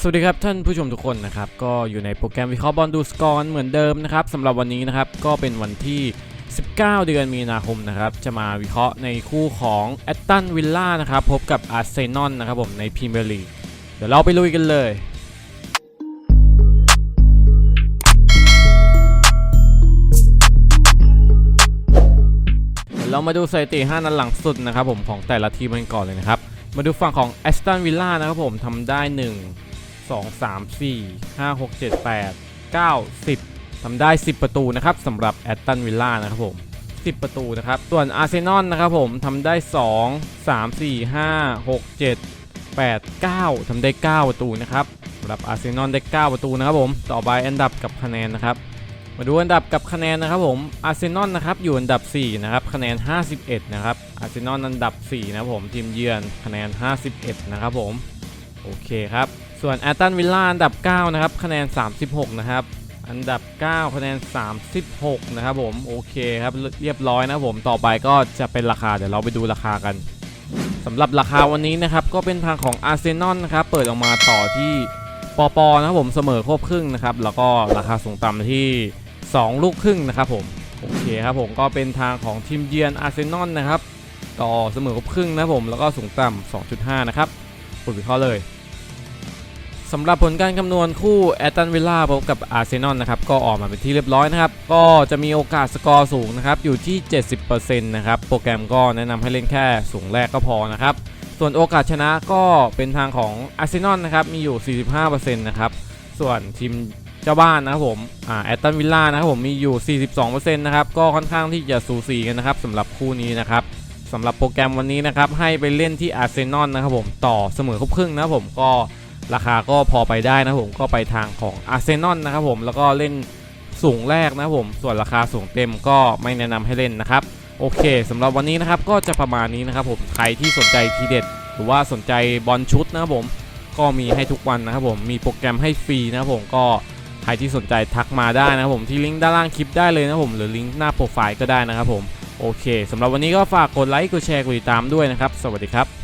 สวัสดีครับท่านผู้ชมทุกคนนะครับก็อยู่ในโปรแกรมวิเคราะห์บอลดูสกอร์เหมือนเดิมนะครับสำหรับวันนี้นะครับก็เป็นวันที่ 19 เดือนมีนาคมนะครับจะมาวิเคราะห์ในคู่ของแอตตันวิลล่านะครับพบกับอาร์เซนอลนะครับผมในพรีเมียร์ลีกเดี๋ยวเราไปลุยกันเลยเรามาดูสถิติ 5 นัดหลังสุดนะครับผมของแต่ละทีมกันก่อนเลยนะครับ มาดูฝั่งของแอสตันวิลล่านะครับผมทำได้ 1 2 3 4 5 6 7 8 9 10ทำได้ 10 ประตูนะครับสำหรับแอตตันวิลล่านะครับผม 10 ประตูนะครับ ส่วนอาร์เซนอลนะครับผมทำได้ 2 3 4 5 6 7 8 9ทำได้ 9 ประตูนะครับสำหรับอาร์เซนอลได้ 9 ประตูนะครับผมต่อไปอันดับกับคะแนนนะครับมาดูอันดับกับคะแนนนะครับผมอาร์เซนอลนะครับอยู่อันดับ 4 นะครับ คะแนน 51 นะครับอาร์เซนอลอันดับ 4 นะครับผมทีมเยือนคะแนน 51 นะครับผม โอเคครับ ส่วนแอตตันวิลล่าอันดับ 9 นะครับ คะแนน 36 นะครับ อันดับ 9 คะแนน 36 นะครับผม โอเคครับ เรียบร้อยนะครับผม ต่อไปก็จะเป็นราคา เดี๋ยวเราไปดูราคากันสำหรับราคาวันนี้นะครับ ก็เป็นทางของอาร์เซนอลนะครับ เปิดออกมาต่อที่ปอปอนะครับผมเสมอครบครึ่งนะครับ แล้วก็ราคาสูงต่ำที่ 2 ลูกครึ่งนะครับผม โอเคครับผมก็เป็นทางของทีมเยือนอาร์เซนอลนะครับ ต่อเสมอครบครึ่งนะครับผม แล้วก็สูงต่ำ2.5 นะครับกดวิเคราะห์เลย สำหรับผลการคำนวณคู่แอตตันวิลล่าพบกับอาร์เซนอลนะครับก็ออกมาเป็นที่เรียบร้อยนะครับ ก็จะมีโอกาสสกอร์สูงนะครับอยู่ที่ 70%นะครับโปรแกรมก็แนะนำให้เล่นแค่สูงแรกก็พอนะครับส่วนโอกาสชนะก็เป็นทางของอาร์เซนอลนะครับมีอยู่ 45%นะครับส่วนทีมเจ้าบ้านนะครับผมอ่าแอตตันวิลล่านะครับผมมีอยู่ 42%นะครับก็ค่อนข้างที่จะสูสีกันนะครับสำหรับคู่นี้นะครับสำหรับโปรแกรมวันนี้นะครับให้ไปเล่นที่อาร์เซนอลนะครับผมต่อเสมอครบครึ่งนะครับผมก็ ราคาก็พอไปได้นะผมก็ไปทางของอาร์เซนอลนะครับผมแล้วก็เล่นสูงแรกนะผมส่วนราคาสูงเต็มก็ไม่แนะนำให้เล่นนะครับโอเคสำหรับวันนี้นะครับก็จะประมาณนี้นะครับผมใครที่สนใจทีเด็ด หรือว่าสนใจบอลชุดนะครับผมก็มีให้ทุกวันนะครับผมมีโปรแกรมให้ฟรีนะครับผมก็ใครที่สนใจทักมาได้นะครับผมที่ลิงก์ด้านล่างคลิปได้เลยนะครับผมหรือลิงก์หน้าโปรไฟล์ก็ได้นะครับผมโอเคสำหรับวันนี้ก็ฝากกดไลค์กดแชร์กดติดตามด้วยนะครับ สวัสดีครับ